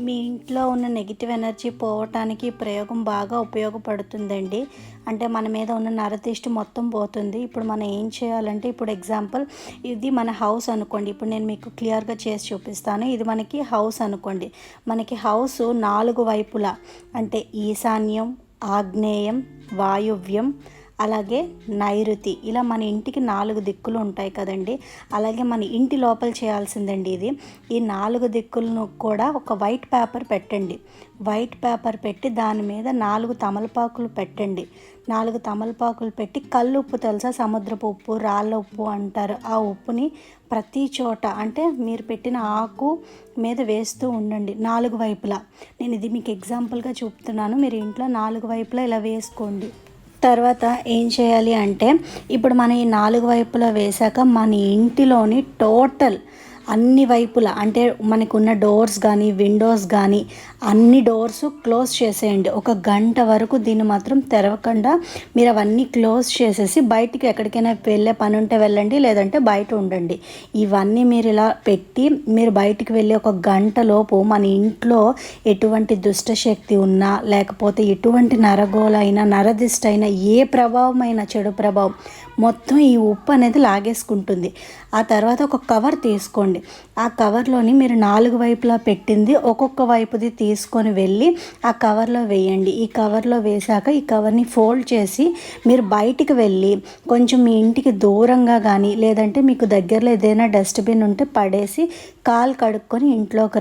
మీ ఇంట్లో ఉన్న negative energy పోవటానికి ఈ ప్రయోగం బాగా ఉపయోగపడుతుందండి. అంటే మన మీద ఉన్న నరదిష్టి మొత్తం పోతుంది. ఇప్పుడు మనం ఏం చేయాలంటే ఇప్పుడు ఎగ్జాంపుల్ ఇది మన హౌస్ అనుకోండి. ఇప్పుడు నేను మీకు క్లియర్గా చేసి చూపిస్తాను. ఇది మనకి హౌస్ అనుకోండి. మనకి హౌస్ నాలుగు వైపులా అంటే ఈశాన్యం ఆగ్నేయం వాయువ్యం అలాగే నైరుతి. ఇలా మన ఇంటికి నాలుగు దిక్కులు ఉంటాయి కదండి. అలాగే మన ఇంటి లోపల చేయాల్సిందండి ఇది. ఈ నాలుగు దిక్కులను కూడా ఒక వైట్ పేపర్ పెట్టండి. వైట్ పేపర్ పెట్టి దాని మీద నాలుగు తమలపాకులు పెట్టండి. నాలుగు తమలపాకులు పెట్టి కళ్ళు ఉప్పు తెలుసా? సముద్రపు ఉప్పు రాళ్ళ ఉప్పు అంటారు. ఆ ఉప్పుని ప్రతి చోట అంటే మీరు పెట్టిన ఆకు మీద వేస్తూ ఉండండి. నాలుగు వైపులా. నేను ఇది మీకు ఎగ్జాంపుల్గా చూపుతున్నాను. మీరు ఇంట్లో నాలుగు వైపులా ఇలా వేసుకోండి. తర్వాత ఏం చేయాలి అంటే ఇప్పుడు మనం ఈ నాలుగు వైపులా వేశాక మన ఇంటిలోని టోటల్ అన్ని వైపులా అంటే మనకున్న డోర్స్ కానీ విండోస్ కానీ అన్ని డోర్స్ క్లోజ్ చేసేయండి. ఒక గంట వరకు దీన్ని మాత్రం తెరవకుండా మీరు అవన్నీ క్లోజ్ చేసేసి బయటికి ఎక్కడికైనా వెళ్ళే పని ఉంటే వెళ్ళండి లేదంటే బయట ఉండండి. ఇవన్నీ మీరు ఇలా పెట్టి మీరు బయటికి వెళ్ళి ఒక గంట లోపు మన ఇంట్లో ఎటువంటి దుష్టశక్తి ఉన్నా లేకపోతే ఎటువంటి నరగోలైనా నరదిష్ట అయినా ఏ ప్రభావమైన చెడు ప్రభావం మొత్తం ఈ ఉప్పు అనేది లాగేసుకుంటుంది. ఆ తర్వాత ఒక కవర్ తీసుకోండి. ఆ కవర్లోని మీరు నాలుగు వైపులా పెట్టింది ఒక్కొక్క వైపుది తీసుకొని వెళ్ళి ఆ కవర్లో వేయండి. ఈ కవర్లో వేశాక ఈ కవర్ని ఫోల్డ్ చేసి మీరు బయటికి వెళ్ళి కొంచెం మీ ఇంటికి దూరంగా కానీ లేదంటే మీకు దగ్గరలో ఏదైనా డస్ట్బిన్ ఉంటే పడేసి కాలు కడుక్కొని ఇంట్లోకి